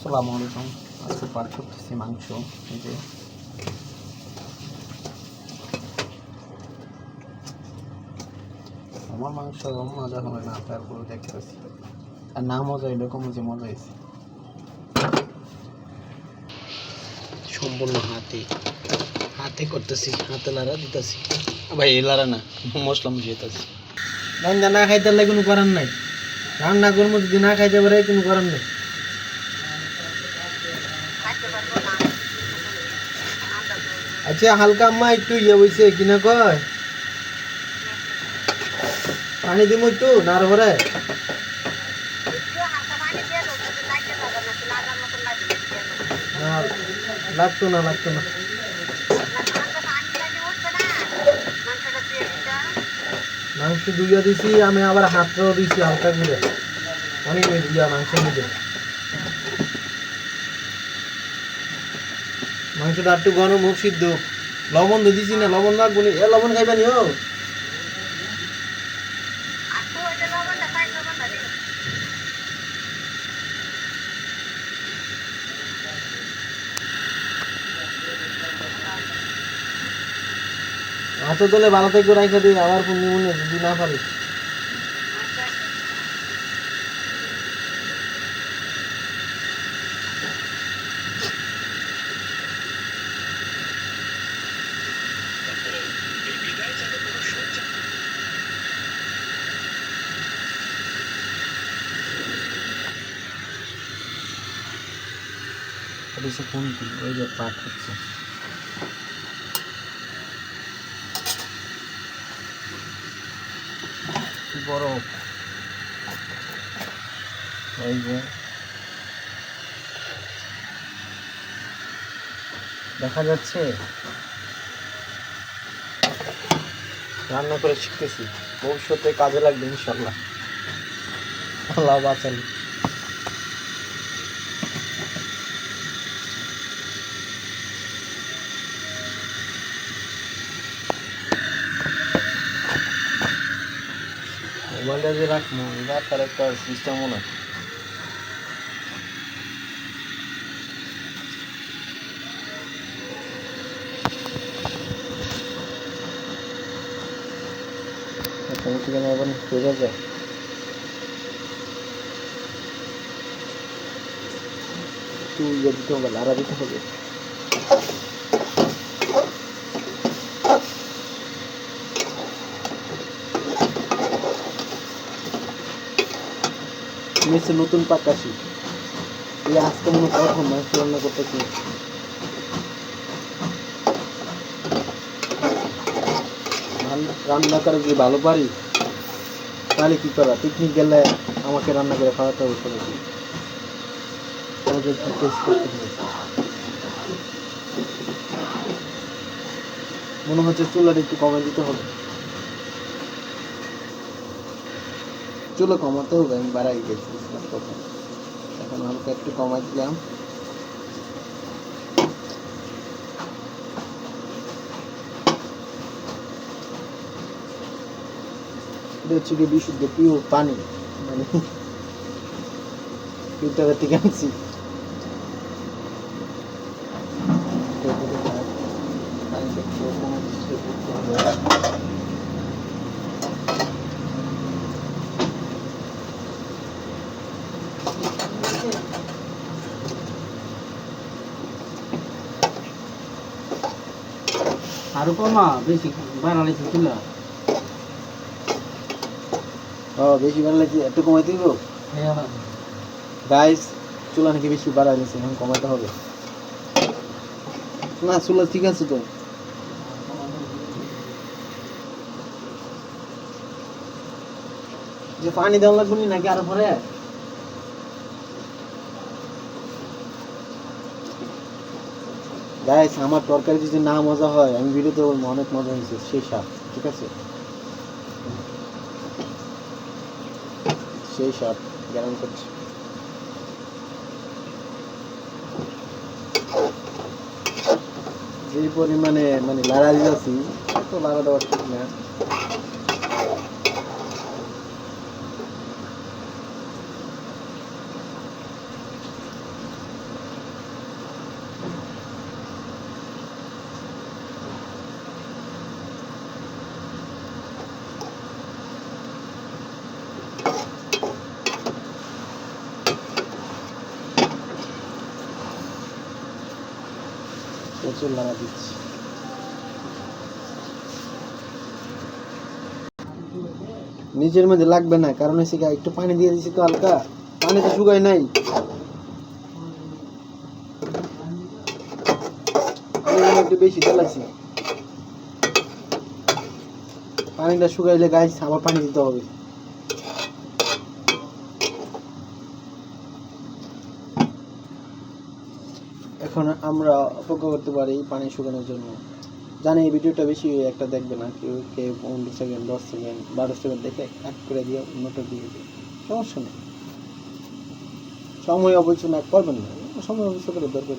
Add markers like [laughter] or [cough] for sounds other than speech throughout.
আসসালামু আলাইকুম। আজকে পাঠ করতেছি মাংস এই যে। আমার মাংস মজা হবে না তারপরে দেখতেছি। আর না মজা এরকম যে মজা হয়েছে। সম্পূর্ণ হাতে। হাতে করতেছি হাতে লাড়া দিতেছি। ভাই এই লাড়া না মশলা মুছিয়ে দিতেছি। রান্না না খাইতে লাগে কোনো করার নাই। রান্না করব যদি না খাইতে পারে কোনো করার নাই। আচ্ছা হালকা আম্মা, একটু ইয়ে বইছে কিনা কয়? পানি দিব একটু নার ভরে লাগতো না লাগতো না। মাংস দুইয়া দিছি, আমি আবার হাতটাও দিছি হালকা করে। অনেক দুইয়া মাংস নিতে মাংসটা একটু গরম হোক সিদ্ধ লবণ তো দিছি না লবণ নি। এ লবণ খাইবানি ও। হাতে তোলে ভালো থেকে রাখা দিই আবার পুণ্য মুনে যদি না পারি। এটা কোনটি ওই যে পাট হচ্ছে দেখা যাচ্ছে রান্না করে শিখতেছি। ভবিষ্যতে কাজে লাগবে ইনশাল্লাহ। আল্লাহ বাঁচালি মোবাইলটা যে রাখব রাখার একটা সিস্টেমও না ইয়ে দিতে হবে লাড়া দিতে হবে। মেসে নতুন পাকাশি এই আজকে মনে প্রথম মাংস রান্না করতেছি। রান্না- করে যদি ভালো পারি, তাহলে কি করা? পিকনিক গেলে আমাকে রান্না করে খাওয়াতে হবে টেস্ট করতে মনে হচ্ছে চুলাটা একটু কমে দিতে হবে। চুলো কমাতে হবে, আমি বাড়াই গেছি তখন এখন হালকা একটু কমাই দিলাম হচ্ছে কি বিশুদ্ধ পিওর পানি মানে [laughs] ফিল্টারের থেকে আনছি পানিটা একটু কমাই দিতে হবে। বেশি বাড়ালে ছিল ও বেশি বাড়ালে একটু কমাই দিব? গাইস চুলা নাকি বেশি বাড়াই নিছে এখন কমাতে হবে। না চুলা ঠিক আছে তো। যে পানি দেওয়া লাগবে নাকি আরও পরে? গাইস আমার তরকারি যদি না মজা হয়, আমি ভিডিওতে বলব, অনেক মজা হয়েছে, সেই স্বাদ ঠিক আছে? সেই স্বাদ গ্যারান করছি। যে পরিমাণে মানে লাড়া দিয়েছি তো লাড়া দেওয়ার ঠিক না। প্রচুর লাগা দিচ্ছি। নিচের মধ্যে লাগবে না, কারণ হচ্ছে একটু পানি দিয়ে দিছি তো হালকা, পানি তো শুকায় নাই। একটু বেশি চালাইছি পানিটা শুকাইলে গাছ আবার পানি দিতে হবে। এখন আমরা অপেক্ষা করতে পারি পানি শুকানোর জন্য। জানি এই ভিডিওটা বেশি একটা দেখবে না, কেউ কেউ পনেরো সেকেন্ড, দশ সেকেন্ড, বারো সেকেন্ড দেখে কাট করে দিয়ে অন্যটা দিয়ে দিবে সমস্যা নেই। সময় অবশ্যই না করবেন না। সময় অবশ্য করে দরকার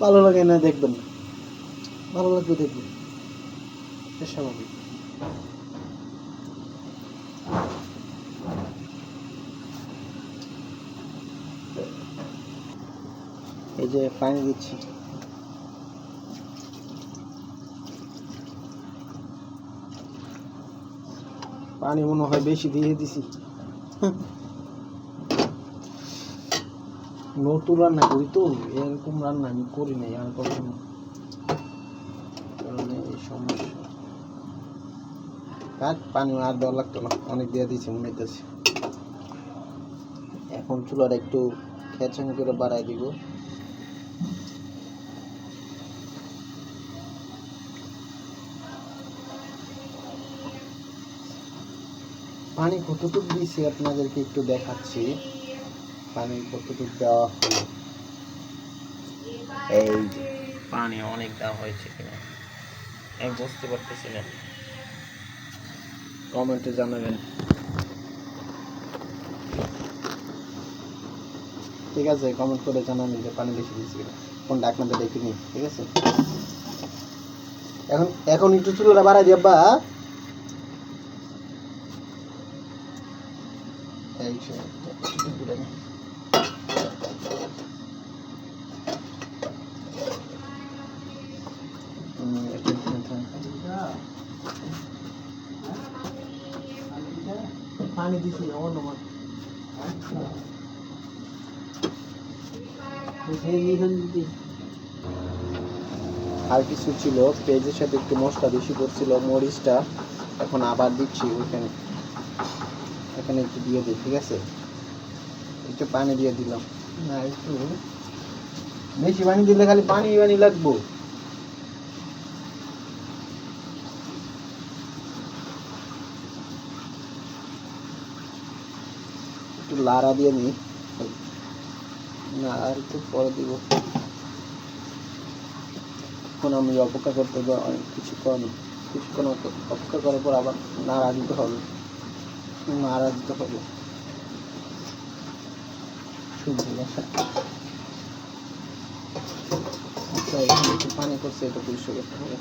ভালো লাগে না দেখবেন না। ভালো লাগবে দেখবেন। স্বাভাবিক। এই যে পানি দিচ্ছি। পানি মনে হয় বেশি দিয়ে দিছি। নতুন রান্না করি তো, এরকম রান্না আমি করি নাই আর কখনো। সমস্যা। পানি আর দেওয়া লাগতো না, অনেক দিয়ে দিয়েছি, মনে হইতেছে। এখন চুলার একটু খেঁচাং করে বাড়াই দিব। পানি কতটুকু দিয়েছি আপনাদেরকে একটু দেখাচ্ছি? পানি কতটুকু দেওয়া হলো? এই পানি অনেক দেওয়া হয়েছে কিনা? আমি বুঝতে পারতেছি না। কমেন্টে জানাবেন। ঠিক আছে কমেন্ট করে জানাবেন যে পানি বেশি দিয়েছি কিনা। কোনটা আপনাদের দেখে নিন ঠিক আছে? এখন এখন একটু চুলোটা বাড়াই দিয়ে বা পানি দিছি অন্য মাছ। আর কিছু ছিল পেঁয়াজের সাথে একটু মশলা বেশি পড়ছিল মরিচটা এখন আবার দিচ্ছি ওইখানে। এখানে একটু দিয়ে দিই, ঠিক আছে? একটু পানি দিয়ে দিলাম। না, একটু বেশি পানি দিলে খালি পানি পানি লাগবো। একটু লাড়া দিয়ে নিই। না, আর একটু পরে দিব। এখন আমি অপেক্ষা করতে কিছুক্ষণ কিছুক্ষণ অপেক্ষা করার পর আবার নাড়া দিতে হবে। দিতে হবে আচ্ছা একটু পানি করছে এটা পরিষ্কার করতে হবে।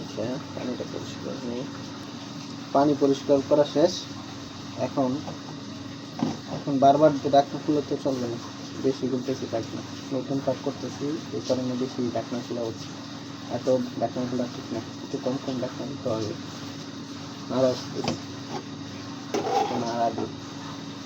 আচ্ছা পানিটা পরিষ্কার নেই। পানি পরিষ্কার করা শেষ। এখন এখন বারবার ডাকনা তো চলবে না। বেশি খুলতেছি ডাকনা নতুন কাজ করতেছি এই কারণে বেশি ডাকনা খোলা হচ্ছে। এত ডাকনা খোলা ঠিক না। একটু কম কম ডাকনা দিতে হবে। নাড়া দিই নাড়া দিই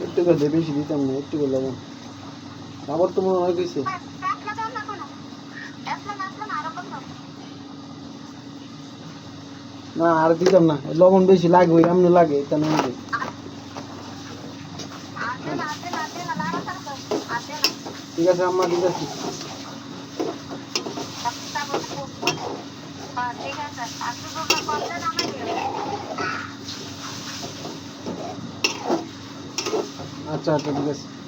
একটু করে দে, বেশি দিতাম না একটু করে আবার তো মনে হয় গেছে। না, আর দিতাম না। লবণ বেশি লাগবে এমনি লাগে এটা না। ঠিক আছে, আম্মা ঠিক আছে আচ্ছা আচ্ছা ঠিক আছে।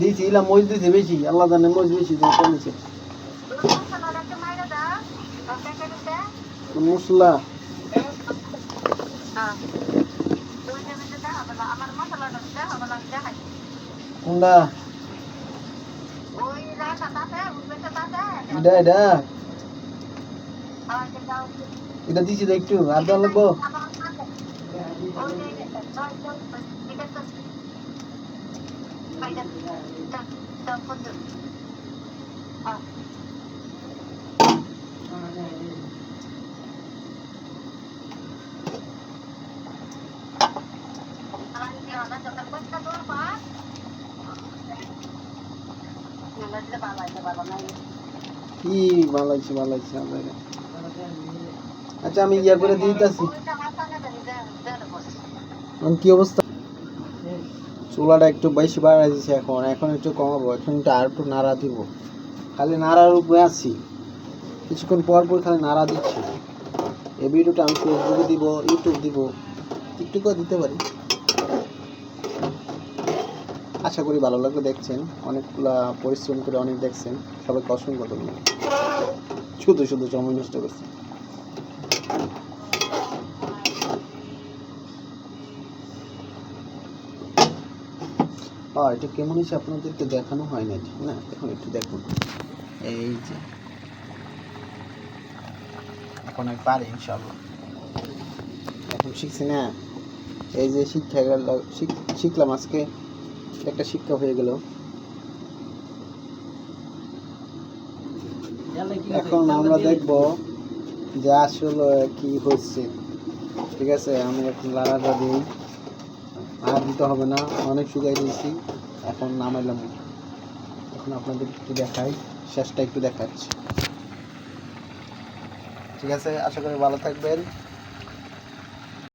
দিয়েছি ইলা মজ দিয়েছে বেশি আল্লাহ জানে মজ বেশি দিয়ে কমেছে মশলা? কোনটা? এটা এটা। এটা একটু, আর লাগবো? কি লাগছে আমার আচ্ছা আমি ইয়া করে দিতেছি। কি অবস্থা? চুলাটা একটু বেশি বাড়াই দিছে এখন এখন একটু কমাবো, এখন একটু আর একটু নাড়া দিব। খালি নাড়ার উপরে আছি। কিছুক্ষণ পর পর খালি নাড়া দিচ্ছি। এই ভিডিওটা আমি ফেসবুকে দিব ইউটিউব দিব, টিকটকেও দিতে পারি। আশা করি ভালো লাগবে দেখছেন, অনেকগুলা পরিশ্রম করে অনেক দেখছেন, সবাইকে অসংখ্য ধন্যবাদ। শুধু শুধু সময় নষ্ট করছি। হ্যাঁ এটা কেমন হয়েছে আপনাদেরকে দেখানো হয় না ঠিক না? এখন একটু দেখুন। এই যে। এখন আমি পারি, ইনশাল্লাহ। এখন শিখছি না। এই যে শিক্ষা গেল, শিখ- শিখলাম আজকে। একটা শিক্ষা হয়ে গেল। এখন আমরা দেখব যে আসলে কি হচ্ছে ঠিক আছে? আমি এখন লাড়াটা দিই আর দিতে হবে না। অনেক শুকাই দিয়েছি, এখন নামাইলাম। এখন আপনাদের একটু দেখাই, শেষটা একটু দেখাচ্ছি। ঠিক আছে, আশা করি ভালো থাকবেন।